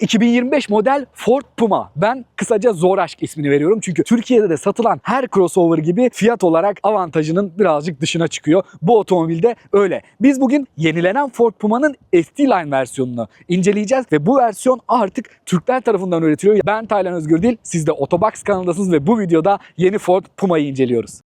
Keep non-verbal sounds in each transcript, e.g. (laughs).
2025 model Ford Puma. Ben kısaca Zor Aşk ismini veriyorum. Çünkü Türkiye'de de satılan her crossover gibi fiyat olarak avantajının birazcık dışına çıkıyor. Bu otomobilde öyle. Biz bugün yenilenen Ford Puma'nın ST-Line versiyonunu inceleyeceğiz ve bu versiyon artık Türkler tarafından üretiliyor. Ben Taylan Özgür değil, siz de Otobox kanalındasınız ve bu videoda yeni Ford Puma'yı inceliyoruz.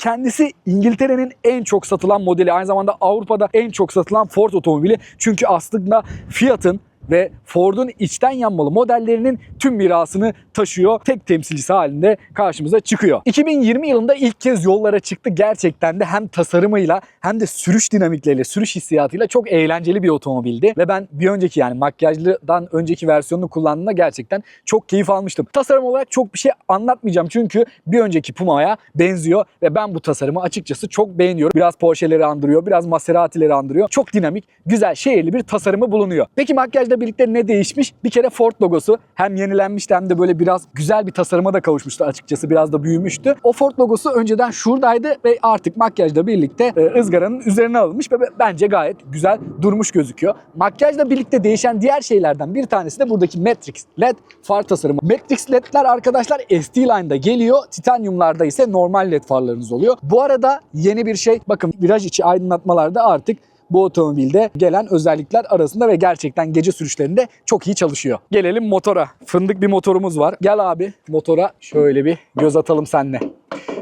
Kendisi İngiltere'nin en çok satılan modeli. Aynı zamanda Avrupa'da en çok satılan Ford otomobili. Çünkü aslında Fiat'ın ve Ford'un içten yanmalı modellerinin tüm mirasını taşıyor. Tek temsilcisi halinde karşımıza çıkıyor. 2020 yılında ilk kez yollara çıktı. Gerçekten de hem tasarımıyla hem de sürüş dinamikleriyle, sürüş hissiyatıyla çok eğlenceli bir otomobildi. Ve ben bir önceki yani makyajlıdan önceki versiyonunu kullandığımda gerçekten çok keyif almıştım. Tasarım olarak çok bir şey anlatmayacağım çünkü bir önceki Puma'ya benziyor ve ben bu tasarımı açıkçası çok beğeniyorum. Biraz Porsche'leri andırıyor, biraz Maserati'leri andırıyor. Çok dinamik, güzel, şehirli bir tasarımı bulunuyor. Peki birlikte ne değişmiş? Bir kere Ford logosu hem yenilenmişti hem de böyle biraz güzel bir tasarıma da kavuşmuştu açıkçası. Biraz da büyümüştü. O Ford logosu önceden şuradaydı ve artık makyajla birlikte e, ızgaranın üzerine alınmış ve bence gayet güzel durmuş gözüküyor. Makyajla birlikte değişen diğer şeylerden bir tanesi de buradaki Matrix LED far tasarımı. Matrix LED'ler arkadaşlar ST-Line'da geliyor. Titaniumlarda ise normal LED farlarınız oluyor. Bu arada yeni bir şey bakın viraj içi aydınlatmalarda artık bu otomobilde gelen özellikler arasında ve gerçekten gece sürüşlerinde çok iyi çalışıyor. Gelelim motora. Fındık bir motorumuz var. Gel abi motora şöyle bir göz atalım seninle.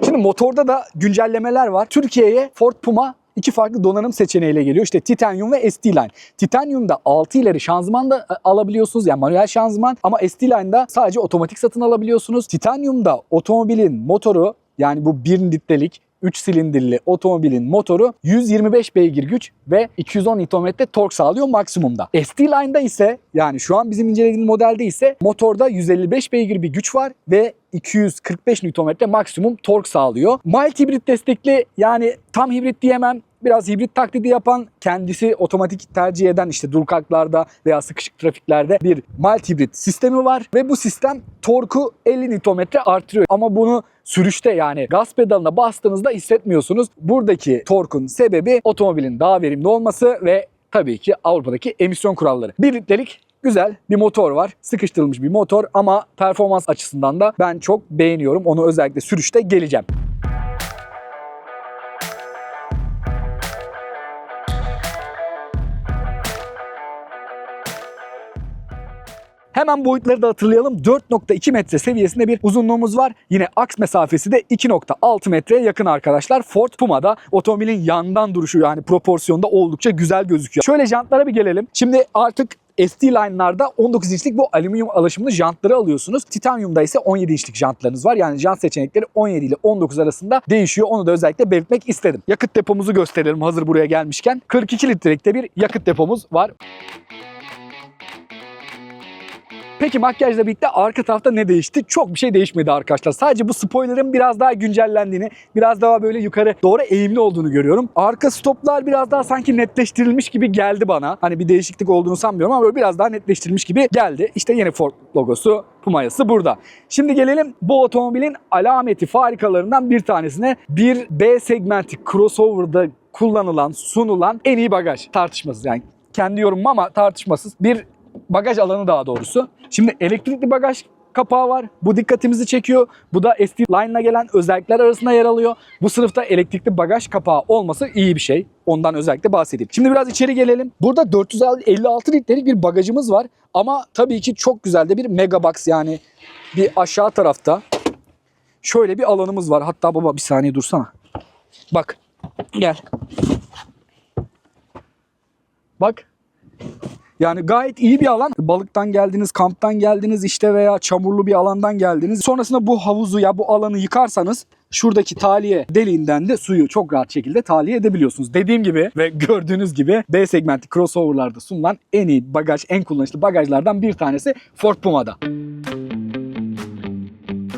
Şimdi motorda da güncellemeler var. Türkiye'ye Ford Puma iki farklı donanım seçeneğiyle geliyor. İşte Titanium ve ST-Line. Titanium'da 6 ileri şanzıman da e, alabiliyorsunuz. Yani manuel şanzıman ama ST-Line'da sadece otomatik satın alabiliyorsunuz. Titanium'da otomobilin motoru yani bu 1 litrelik 3 silindirli otomobilin motoru 125 beygir güç ve 210 Nm tork sağlıyor maksimumda. ST-Line'da ise yani şu an bizim incelediğimiz modelde ise motorda 155 beygir bir güç var ve 245 Nm maksimum tork sağlıyor. Mild hibrit destekli yani tam hibrit diyemem biraz hibrit taklidi yapan kendisi otomatik tercih eden işte dur kalklarda veya sıkışık trafiklerde bir mild hibrit sistemi var ve bu sistem torku 50 Nm artırıyor ama bunu sürüşte yani gaz pedalına bastığınızda hissetmiyorsunuz. Buradaki torkun sebebi otomobilin daha verimli olması ve tabii ki Avrupa'daki emisyon kuralları. 1 litrelik Güzel bir motor var. Sıkıştırılmış bir motor ama performans açısından da ben çok beğeniyorum. Onu özellikle sürüşte geleceğim. Hemen boyutları da hatırlayalım. 4.2 metre seviyesinde bir uzunluğumuz var. Yine aks mesafesi de 2.6 metreye yakın arkadaşlar. Ford Puma'da otomobilin yandan duruşu yani proporsiyonda oldukça güzel gözüküyor. Şöyle jantlara bir gelelim. Şimdi artık ST line'larda 19 inçlik bu alüminyum alaşımlı jantları alıyorsunuz. Titanium'da ise 17 inçlik jantlarınız var. Yani jant seçenekleri 17 ile 19 arasında değişiyor. Onu da özellikle belirtmek istedim. Yakıt depomuzu gösterelim hazır buraya gelmişken. 42 litrelikte bir yakıt depomuz var. Peki makyajla birlikte arka tarafta ne değişti? Çok bir şey değişmedi arkadaşlar. Sadece bu spoilerın biraz daha güncellendiğini, biraz daha böyle yukarı doğru eğimli olduğunu görüyorum. Arka stoplar biraz daha sanki netleştirilmiş gibi geldi bana. Hani bir değişiklik olduğunu sanmıyorum ama böyle biraz daha netleştirilmiş gibi geldi. İşte yeni Ford logosu, Puma'yası burada. Şimdi gelelim bu otomobilin alameti farikalarından bir tanesine. Bir B segmenti crossover'da kullanılan, sunulan en iyi bagaj tartışmasız yani kendi yorumum ama tartışmasız bir bagaj alanı daha doğrusu. Şimdi elektrikli bagaj kapağı var. Bu dikkatimizi çekiyor. Bu da ST Line'la gelen özellikler arasında yer alıyor. Bu sınıfta elektrikli bagaj kapağı olması iyi bir şey. Ondan özellikle bahsedeyim. Şimdi biraz içeri gelelim. Burada 456 litrelik bir bagajımız var. Ama tabii ki çok güzel de bir megabox yani bir aşağı tarafta şöyle bir alanımız var. Hatta baba bir saniye dursana. Bak gel. Bak yani gayet iyi bir alan. Balıktan geldiniz, kamptan geldiniz işte veya çamurlu bir alandan geldiniz. Sonrasında bu havuzu ya bu alanı yıkarsanız şuradaki taliye deliğinden de suyu çok rahat şekilde tahliye edebiliyorsunuz. Dediğim gibi ve gördüğünüz gibi B segmenti crossover'larda sunulan en iyi bagaj, en kullanışlı bagajlardan bir tanesi Ford Puma'da.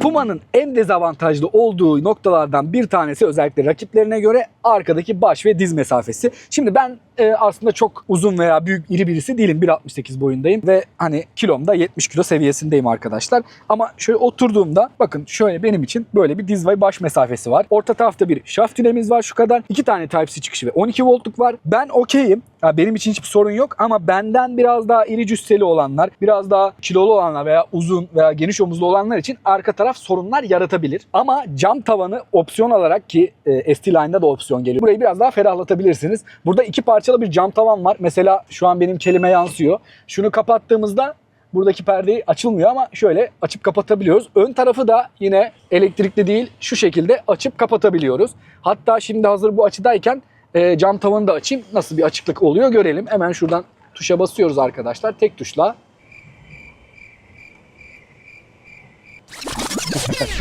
Puma'nın en dezavantajlı olduğu noktalardan bir tanesi özellikle rakiplerine göre arkadaki baş ve diz mesafesi. Şimdi ben e, aslında çok uzun veya büyük iri birisi değilim. 1.68 boyundayım ve hani kilom da 70 kilo seviyesindeyim arkadaşlar. Ama şöyle oturduğumda bakın şöyle benim için böyle bir diz ve baş mesafesi var. Orta tarafta bir şaft tünelimiz var şu kadar. iki tane Type-C çıkışı ve 12 voltluk var. Ben okeyim. Ya benim için hiçbir sorun yok ama benden biraz daha iri cüsseli olanlar, biraz daha kilolu olanlar veya uzun veya geniş omuzlu olanlar için arka taraf sorunlar yaratabilir. Ama cam tavanı opsiyon olarak ki e, ST Line'da da opsiyon geliyor. Burayı biraz daha ferahlatabilirsiniz. Burada iki parçalı bir cam tavan var. Mesela şu an benim kelime yansıyor. Şunu kapattığımızda buradaki perdeyi açılmıyor ama şöyle açıp kapatabiliyoruz. Ön tarafı da yine elektrikli değil şu şekilde açıp kapatabiliyoruz. Hatta şimdi hazır bu açıdayken e, cam tavanı da açayım. Nasıl bir açıklık oluyor görelim. Hemen şuradan tuşa basıyoruz arkadaşlar. Tek tuşla.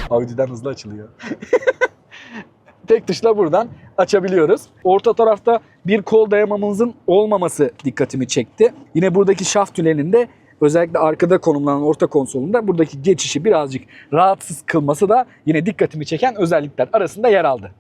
Audi'den hızlı açılıyor. (laughs) Tek tuşla buradan açabiliyoruz. Orta tarafta bir kol dayamamızın olmaması dikkatimi çekti. Yine buradaki şaft tünelinde özellikle arkada konumlanan orta konsolunda buradaki geçişi birazcık rahatsız kılması da yine dikkatimi çeken özellikler arasında yer aldı.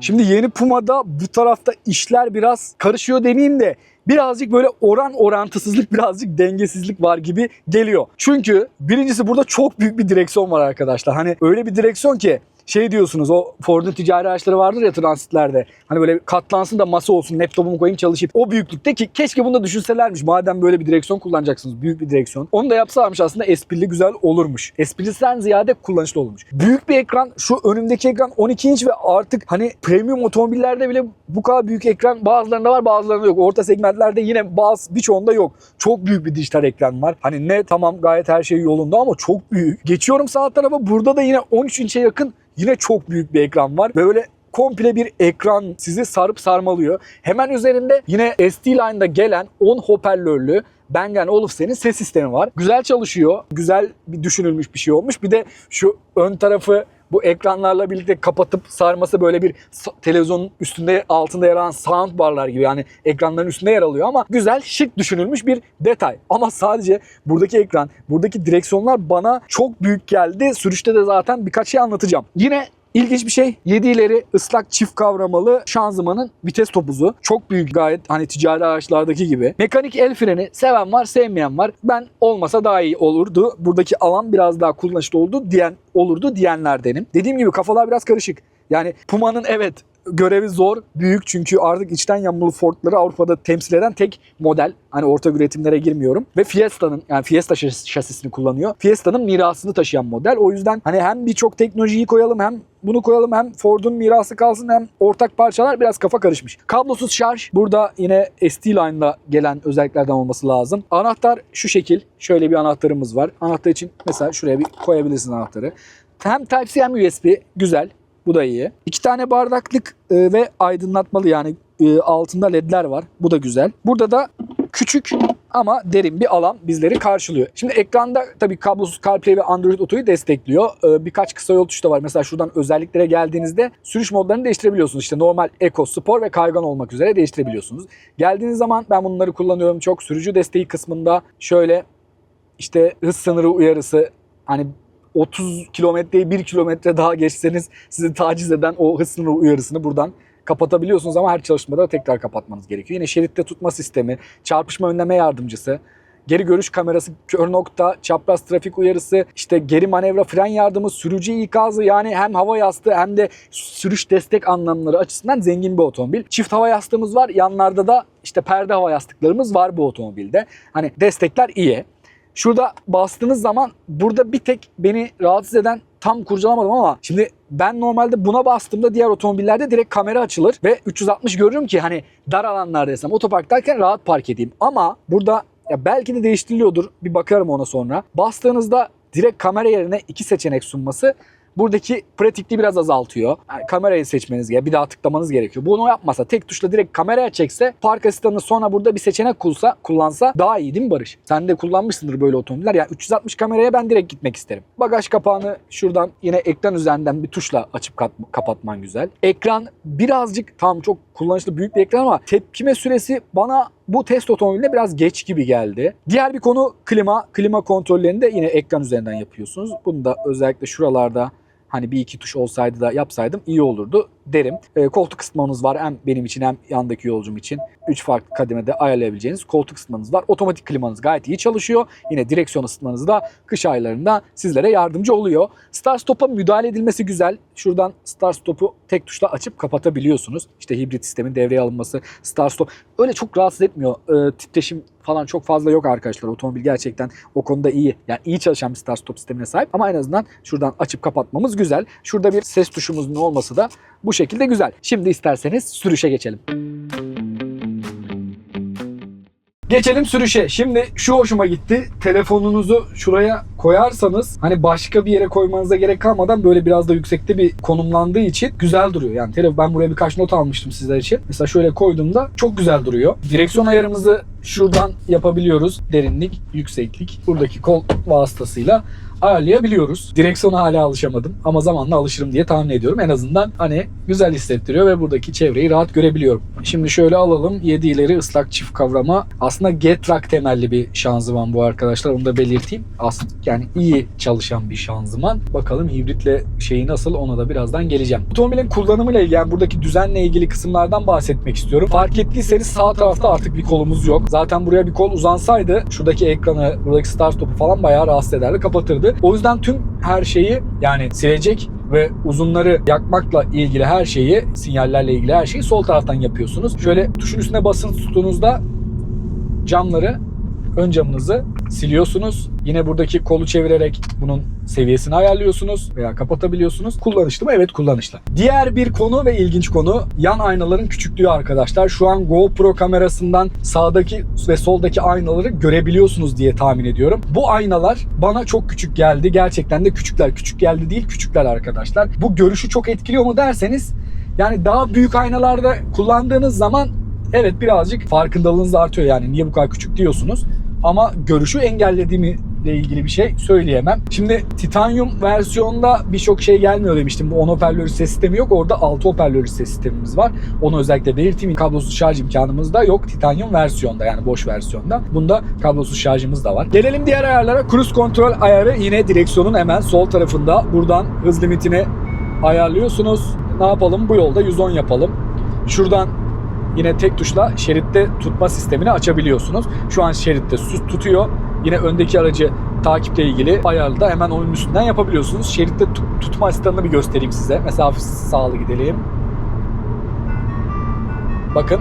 Şimdi yeni Puma'da bu tarafta işler biraz karışıyor demeyeyim de birazcık böyle oran orantısızlık, (laughs) birazcık dengesizlik var gibi geliyor. Çünkü birincisi burada çok büyük bir direksiyon var arkadaşlar. Hani öyle bir direksiyon ki şey diyorsunuz o Ford'un ticari araçları vardır ya transitlerde. Hani böyle katlansın da masa olsun laptopumu koyayım çalışayım. O büyüklükte ki keşke bunu da düşünselermiş. Madem böyle bir direksiyon kullanacaksınız büyük bir direksiyon. Onu da yapsalarmış aslında esprili güzel olurmuş. Esprisinden ziyade kullanışlı olurmuş. Büyük bir ekran şu önümdeki ekran 12 inç ve artık hani premium otomobillerde bile bu kadar büyük ekran bazılarında var bazılarında yok. Orta segmentlerde yine bazı birçoğunda yok. Çok büyük bir dijital ekran var. Hani ne tamam gayet her şey yolunda ama çok büyük. Geçiyorum sağ tarafa burada da yine 13 inçe yakın Yine çok büyük bir ekran var. Böyle komple bir ekran sizi sarıp sarmalıyor. Hemen üzerinde yine SD Line'da gelen 10 hoparlörlü Bang Olufsen'in ses sistemi var. Güzel çalışıyor. Güzel bir düşünülmüş bir şey olmuş. Bir de şu ön tarafı bu ekranlarla birlikte kapatıp sarması böyle bir televizyonun üstünde altında yer alan sound barlar gibi yani ekranların üstünde yer alıyor ama güzel şık düşünülmüş bir detay. Ama sadece buradaki ekran, buradaki direksiyonlar bana çok büyük geldi. Sürüşte de zaten birkaç şey anlatacağım. Yine İlginç bir şey 7 ileri ıslak çift kavramalı şanzımanın vites topuzu. Çok büyük gayet hani ticari araçlardaki gibi. Mekanik el freni seven var sevmeyen var. Ben olmasa daha iyi olurdu. Buradaki alan biraz daha kullanışlı oldu diyen olurdu diyenlerdenim. Dediğim gibi kafalar biraz karışık. Yani Puma'nın evet görevi zor, büyük çünkü artık içten yanmalı Ford'ları Avrupa'da temsil eden tek model. Hani ortak üretimlere girmiyorum. Ve Fiesta'nın yani Fiesta şas- şasisini kullanıyor. Fiesta'nın mirasını taşıyan model. O yüzden hani hem birçok teknolojiyi koyalım hem bunu koyalım hem Ford'un mirası kalsın hem ortak parçalar biraz kafa karışmış. Kablosuz şarj burada yine ST Line'la gelen özelliklerden olması lazım. Anahtar şu şekil. Şöyle bir anahtarımız var. Anahtar için mesela şuraya bir koyabilirsin anahtarı. Hem Type-C hem USB. Güzel. Bu da iyi. İki tane bardaklık e, ve aydınlatmalı yani e, altında ledler var. Bu da güzel. Burada da küçük ama derin bir alan bizleri karşılıyor. Şimdi ekranda tabii kablosuz CarPlay ve Android Auto'yu destekliyor. Ee, birkaç kısa yol tuşu da var. Mesela şuradan özelliklere geldiğinizde sürüş modlarını değiştirebiliyorsunuz. İşte normal, Eco, Spor ve kaygan olmak üzere değiştirebiliyorsunuz. Geldiğiniz zaman ben bunları kullanıyorum çok. Sürücü desteği kısmında şöyle işte hız sınırı uyarısı hani 30 kilometreyi 1 kilometre daha geçseniz sizi taciz eden o hız uyarısını buradan kapatabiliyorsunuz ama her çalışmada tekrar kapatmanız gerekiyor. Yine şeritte tutma sistemi, çarpışma önleme yardımcısı, geri görüş kamerası, kör nokta, çapraz trafik uyarısı, işte geri manevra, fren yardımı, sürücü ikazı yani hem hava yastığı hem de sürüş destek anlamları açısından zengin bir otomobil. Çift hava yastığımız var. Yanlarda da işte perde hava yastıklarımız var bu otomobilde. Hani destekler iyi. Şurada bastığınız zaman burada bir tek beni rahatsız eden tam kurcalamadım ama şimdi ben normalde buna bastığımda diğer otomobillerde direkt kamera açılır ve 360 görürüm ki hani dar alanlardaysam otoparktayken rahat park edeyim. Ama burada ya belki de değiştiriliyordur bir bakarım ona sonra. Bastığınızda direkt kamera yerine iki seçenek sunması buradaki pratikliği biraz azaltıyor. Yani kamerayı seçmeniz gerekiyor. Bir daha tıklamanız gerekiyor. Bunu yapmasa tek tuşla direkt kameraya çekse park asistanını sonra burada bir seçenek kulsa, kullansa daha iyi değil mi Barış? Sen de kullanmışsındır böyle otomobiller. Yani 360 kameraya ben direkt gitmek isterim. Bagaj kapağını şuradan yine ekran üzerinden bir tuşla açıp kapatman güzel. Ekran birazcık tam çok kullanışlı büyük bir ekran ama tepkime süresi bana bu test otomobilinde biraz geç gibi geldi. Diğer bir konu klima. Klima kontrollerini de yine ekran üzerinden yapıyorsunuz. Bunu da özellikle şuralarda hani bir iki tuş olsaydı da yapsaydım iyi olurdu derim. E, koltuk ısıtmanız var hem benim için hem yandaki yolcum için. 3 farklı kademede ayarlayabileceğiniz koltuk ısıtmanız var. Otomatik klimanız gayet iyi çalışıyor. Yine direksiyon ısıtmanız da kış aylarında sizlere yardımcı oluyor. Start Stop'a müdahale edilmesi güzel. Şuradan Start Stop'u tek tuşla açıp kapatabiliyorsunuz. İşte hibrit sistemin devreye alınması, Start Stop öyle çok rahatsız etmiyor. E, titreşim falan çok fazla yok arkadaşlar. Otomobil gerçekten o konuda iyi. Yani iyi çalışan bir start stop sistemine sahip ama en azından şuradan açıp kapatmamız güzel. Şurada bir ses tuşumuzun olması da bu şekilde güzel. Şimdi isterseniz sürüşe geçelim. Geçelim sürüşe. Şimdi şu hoşuma gitti. Telefonunuzu şuraya koyarsanız hani başka bir yere koymanıza gerek kalmadan böyle biraz da yüksekte bir konumlandığı için güzel duruyor. Yani telefon ben buraya birkaç not almıştım sizler için. Mesela şöyle koyduğumda çok güzel duruyor. Direksiyon ayarımızı şuradan yapabiliyoruz. Derinlik, yükseklik. Buradaki kol vasıtasıyla ayarlayabiliyoruz. Direksiyona hala alışamadım ama zamanla alışırım diye tahmin ediyorum. En azından hani güzel hissettiriyor ve buradaki çevreyi rahat görebiliyorum. Şimdi şöyle alalım. 7 ileri ıslak çift kavrama. Aslında Getrack temelli bir şanzıman bu arkadaşlar. Onu da belirteyim. Aslında yani iyi çalışan bir şanzıman. Bakalım hibritle şeyi nasıl ona da birazdan geleceğim. Otomobilin kullanımıyla ilgili yani buradaki düzenle ilgili kısımlardan bahsetmek istiyorum. Fark ettiyseniz sağ tarafta artık bir kolumuz yok. Zaten buraya bir kol uzansaydı şuradaki ekranı, buradaki start stopu falan bayağı rahatsız ederdi, kapatırdı. O yüzden tüm her şeyi yani silecek ve uzunları yakmakla ilgili her şeyi, sinyallerle ilgili her şeyi sol taraftan yapıyorsunuz. Şöyle tuşun üstüne basın tuttuğunuzda camları ön camınızı siliyorsunuz. Yine buradaki kolu çevirerek bunun seviyesini ayarlıyorsunuz veya kapatabiliyorsunuz. Kullanışlı mı? Evet kullanışlı. Diğer bir konu ve ilginç konu yan aynaların küçüklüğü arkadaşlar. Şu an GoPro kamerasından sağdaki ve soldaki aynaları görebiliyorsunuz diye tahmin ediyorum. Bu aynalar bana çok küçük geldi. Gerçekten de küçükler. Küçük geldi değil küçükler arkadaşlar. Bu görüşü çok etkiliyor mu derseniz yani daha büyük aynalarda kullandığınız zaman evet birazcık farkındalığınız artıyor yani niye bu kadar küçük diyorsunuz. Ama görüşü engellediğimi ile ilgili bir şey söyleyemem. Şimdi titanyum versiyonda birçok şey gelmiyor demiştim. Bu 10 hoparlörlü ses sistemi yok. Orada 6 hoparlörlü ses sistemimiz var. Onu özellikle belirteyim. Kablosuz şarj imkanımız da yok. Titanyum versiyonda yani boş versiyonda. Bunda kablosuz şarjımız da var. Gelelim diğer ayarlara. Cruise kontrol ayarı yine direksiyonun hemen sol tarafında. Buradan hız limitini ayarlıyorsunuz. Ne yapalım? Bu yolda 110 yapalım. Şuradan yine tek tuşla şeritte tutma sistemini açabiliyorsunuz. Şu an şeritte tutuyor. Yine öndeki aracı takiple ilgili ayarlı da hemen onun üstünden yapabiliyorsunuz. Şeritte tut- tutma asistanını bir göstereyim size. Mesela sağlı gidelim. Bakın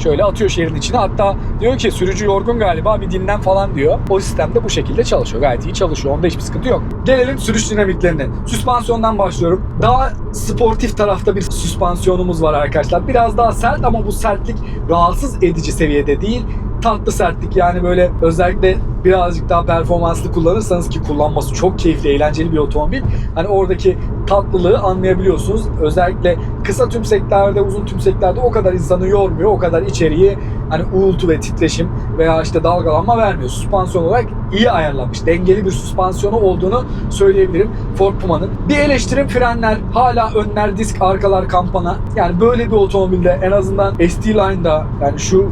şöyle atıyor şeridin içine. Hatta diyor ki sürücü yorgun galiba bir dinlen falan diyor. O sistem de bu şekilde çalışıyor. Gayet iyi çalışıyor. Onda hiçbir sıkıntı yok. Gelelim sürüş dinamiklerine. Süspansiyondan başlıyorum. Daha sportif tarafta bir süspansiyonumuz var arkadaşlar. Biraz daha sert ama bu sertlik rahatsız edici seviyede değil tatlı sertlik yani böyle özellikle birazcık daha performanslı kullanırsanız ki kullanması çok keyifli, eğlenceli bir otomobil. Hani oradaki tatlılığı anlayabiliyorsunuz. Özellikle kısa tümseklerde, uzun tümseklerde o kadar insanı yormuyor. O kadar içeriği hani uğultu ve titreşim veya işte dalgalanma vermiyor. Süspansiyon olarak iyi ayarlanmış. Dengeli bir süspansiyonu olduğunu söyleyebilirim Ford Puma'nın. Bir eleştirim frenler. Hala önler disk, arkalar kampana. Yani böyle bir otomobilde en azından ST Line'da yani şu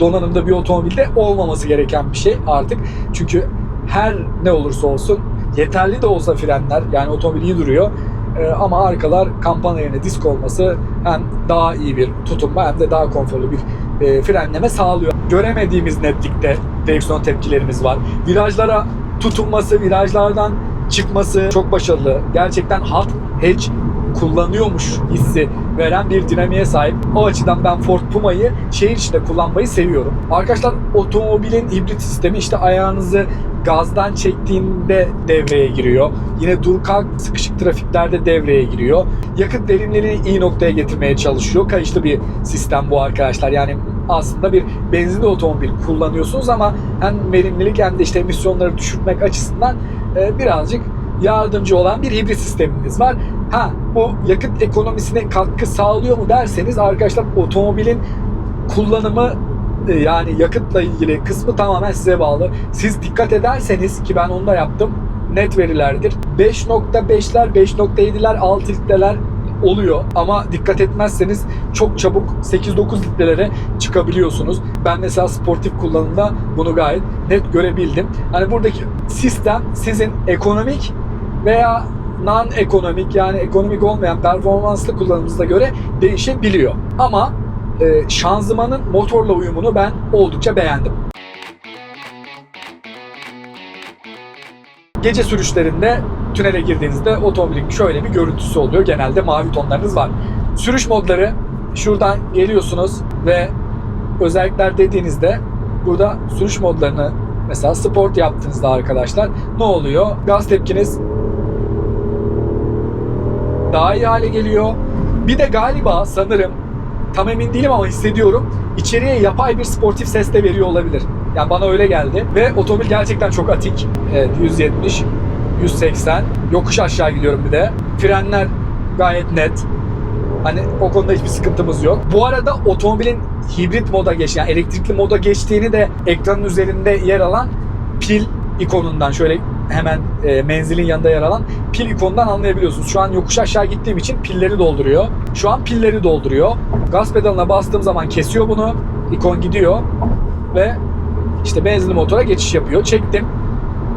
donanımda bir otomobilde olmaması gereken bir şey artık. Çünkü her ne olursa olsun yeterli de olsa frenler yani otomobil iyi duruyor. E, ama arkalar kampana yerine disk olması hem daha iyi bir tutunma hem de daha konforlu bir e, frenleme sağlıyor. Göremediğimiz netlikte direksiyon tepkilerimiz var. Virajlara tutunması, virajlardan çıkması çok başarılı. Gerçekten hot hatch kullanıyormuş hissi veren bir dinamiğe sahip. O açıdan ben Ford Puma'yı şehir içinde kullanmayı seviyorum. Arkadaşlar otomobilin hibrit sistemi işte ayağınızı gazdan çektiğinde devreye giriyor. Yine dur kalk sıkışık trafiklerde devreye giriyor. Yakıt verimliliğini iyi noktaya getirmeye çalışıyor. Kayışlı bir sistem bu arkadaşlar. Yani aslında bir benzinli otomobil kullanıyorsunuz ama hem verimlilik hem de işte emisyonları düşürmek açısından e, birazcık yardımcı olan bir hibrit sistemimiz var. Ha bu yakıt ekonomisine katkı sağlıyor mu derseniz arkadaşlar otomobilin kullanımı e, yani yakıtla ilgili kısmı tamamen size bağlı. Siz dikkat ederseniz ki ben onu da yaptım net verilerdir. 5.5'ler, 5.7'ler, 6 litreler oluyor ama dikkat etmezseniz çok çabuk 8-9 litrelere çıkabiliyorsunuz. Ben mesela sportif kullanımda bunu gayet net görebildim. Hani buradaki sistem sizin ekonomik veya non-ekonomik yani ekonomik olmayan performanslı kullanımımıza göre değişebiliyor. Ama e, şanzımanın motorla uyumunu ben oldukça beğendim. Gece sürüşlerinde tünele girdiğinizde otomobilin şöyle bir görüntüsü oluyor. Genelde mavi tonlarınız var. Sürüş modları şuradan geliyorsunuz ve özellikler dediğinizde burada sürüş modlarını mesela sport yaptığınızda arkadaşlar ne oluyor? Gaz tepkiniz daha iyi hale geliyor. Bir de galiba sanırım tam emin değilim ama hissediyorum içeriye yapay bir sportif ses de veriyor olabilir. Yani bana öyle geldi ve otomobil gerçekten çok atik. Evet 170, 180. Yokuş aşağı gidiyorum bir de. Frenler gayet net. Hani o konuda hiçbir sıkıntımız yok. Bu arada otomobilin hibrit moda geç, yani elektrikli moda geçtiğini de ekranın üzerinde yer alan pil ikonundan şöyle hemen e, menzilin yanında yer alan pil ikonundan anlayabiliyorsunuz. Şu an yokuş aşağı gittiğim için pilleri dolduruyor. Şu an pilleri dolduruyor. Gaz pedalına bastığım zaman kesiyor bunu. İkon gidiyor ve işte benzinli motora geçiş yapıyor. Çektim.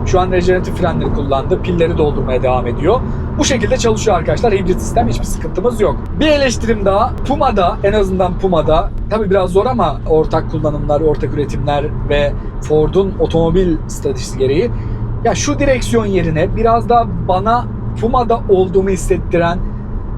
Şu an rejeneratif frenleri kullandı. Pilleri doldurmaya devam ediyor. Bu şekilde çalışıyor arkadaşlar. Hibrit sistem hiçbir sıkıntımız yok. Bir eleştirim daha. Puma'da en azından Puma'da tabi biraz zor ama ortak kullanımlar, ortak üretimler ve Ford'un otomobil stratejisi gereği ya şu direksiyon yerine biraz daha bana Puma'da olduğumu hissettiren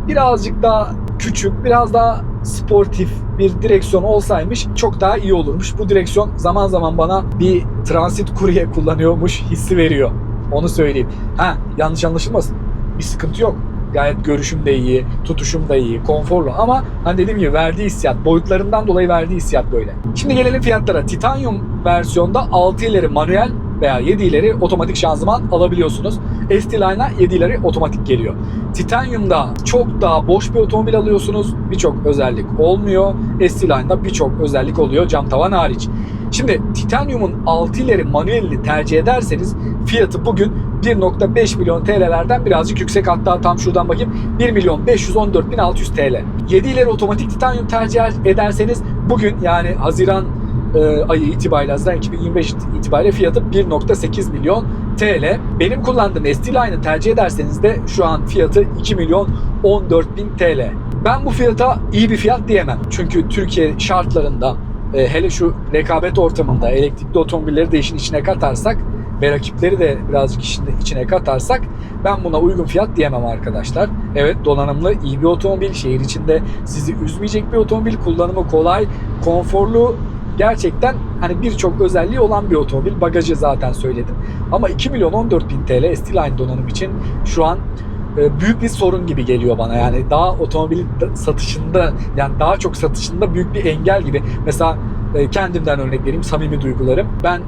birazcık daha küçük, biraz daha sportif bir direksiyon olsaymış çok daha iyi olurmuş. Bu direksiyon zaman zaman bana bir transit kurye kullanıyormuş hissi veriyor. Onu söyleyeyim. Ha yanlış anlaşılmasın. Bir sıkıntı yok. Gayet görüşüm de iyi, tutuşum da iyi, konforlu ama hani dediğim gibi verdiği hissiyat, boyutlarından dolayı verdiği hissiyat böyle. Şimdi gelelim fiyatlara. Titanium versiyonda 6 ileri manuel veya 7 ileri otomatik şanzıman alabiliyorsunuz. ST Line'a 7 ileri otomatik geliyor. Titanium'da çok daha boş bir otomobil alıyorsunuz. Birçok özellik olmuyor. ST Line'da birçok özellik oluyor cam tavan hariç. Şimdi Titanium'un 6 ileri manuelini tercih ederseniz fiyatı bugün 1.5 milyon TL'lerden birazcık yüksek hatta tam şuradan bakayım 1 milyon 514 bin 600 TL. 7 ileri otomatik Titanium tercih ederseniz bugün yani Haziran e, ayı itibariyle Haziran 2025 itibariyle fiyatı 1.8 milyon TL. Benim kullandığım ST Line'ı tercih ederseniz de şu an fiyatı 2 milyon 14 bin TL. Ben bu fiyata iyi bir fiyat diyemem. Çünkü Türkiye şartlarında e, hele şu rekabet ortamında elektrikli otomobilleri de işin içine katarsak ve rakipleri de birazcık işin içine katarsak ben buna uygun fiyat diyemem arkadaşlar. Evet donanımlı iyi bir otomobil, şehir içinde sizi üzmeyecek bir otomobil, kullanımı kolay, konforlu, gerçekten hani birçok özelliği olan bir otomobil. Bagajı zaten söyledim. Ama 2 milyon 14 bin TL ST-Line donanım için şu an e, büyük bir sorun gibi geliyor bana. Yani daha otomobil satışında yani daha çok satışında büyük bir engel gibi. Mesela e, kendimden örnek vereyim samimi duygularım. Ben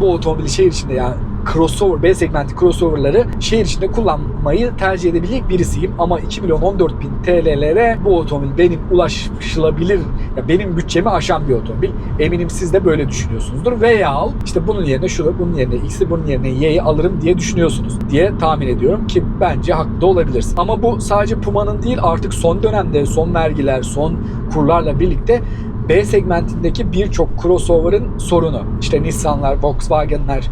bu otomobili şehir içinde yani crossover, B segmenti crossover'ları şehir içinde kullanmayı tercih edebilecek birisiyim. Ama 2 milyon 14 bin TL'lere bu otomobil benim ulaşılabilir, ya benim bütçemi aşan bir otomobil. Eminim siz de böyle düşünüyorsunuzdur. Veya işte bunun yerine şunu, bunun yerine X'i, bunun yerine Y'yi alırım diye düşünüyorsunuz diye tahmin ediyorum ki bence haklı olabilirsin. Ama bu sadece Puma'nın değil artık son dönemde son vergiler, son kurlarla birlikte B segmentindeki birçok crossover'ın sorunu. İşte Nissan'lar, Volkswagen'ler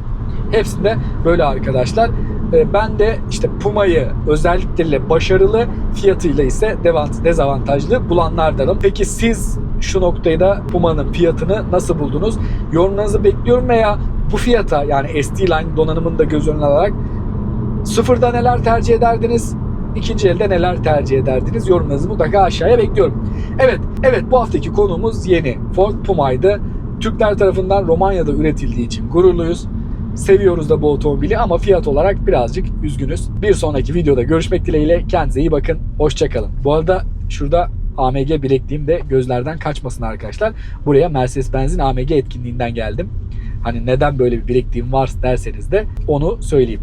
hepsinde böyle arkadaşlar. Ee, Ben de işte Puma'yı özellikleriyle başarılı, fiyatıyla ise dezavantajlı bulanlardanım. Peki siz şu noktayı da Puma'nın fiyatını nasıl buldunuz? Yorumlarınızı bekliyorum veya bu fiyata yani ST Line donanımını da göz önüne alarak sıfırda neler tercih ederdiniz? İkinci elde neler tercih ederdiniz? Yorumlarınızı mutlaka aşağıya bekliyorum. Evet, evet bu haftaki konuğumuz yeni. Ford Puma'ydı. Türkler tarafından Romanya'da üretildiği için gururluyuz. Seviyoruz da bu otomobili ama fiyat olarak birazcık üzgünüz. Bir sonraki videoda görüşmek dileğiyle. Kendinize iyi bakın. Hoşçakalın. Bu arada şurada AMG bilekliğim de gözlerden kaçmasın arkadaşlar. Buraya Mercedes-Benz'in AMG etkinliğinden geldim. Hani neden böyle bir bilekliğim var derseniz de onu söyleyeyim.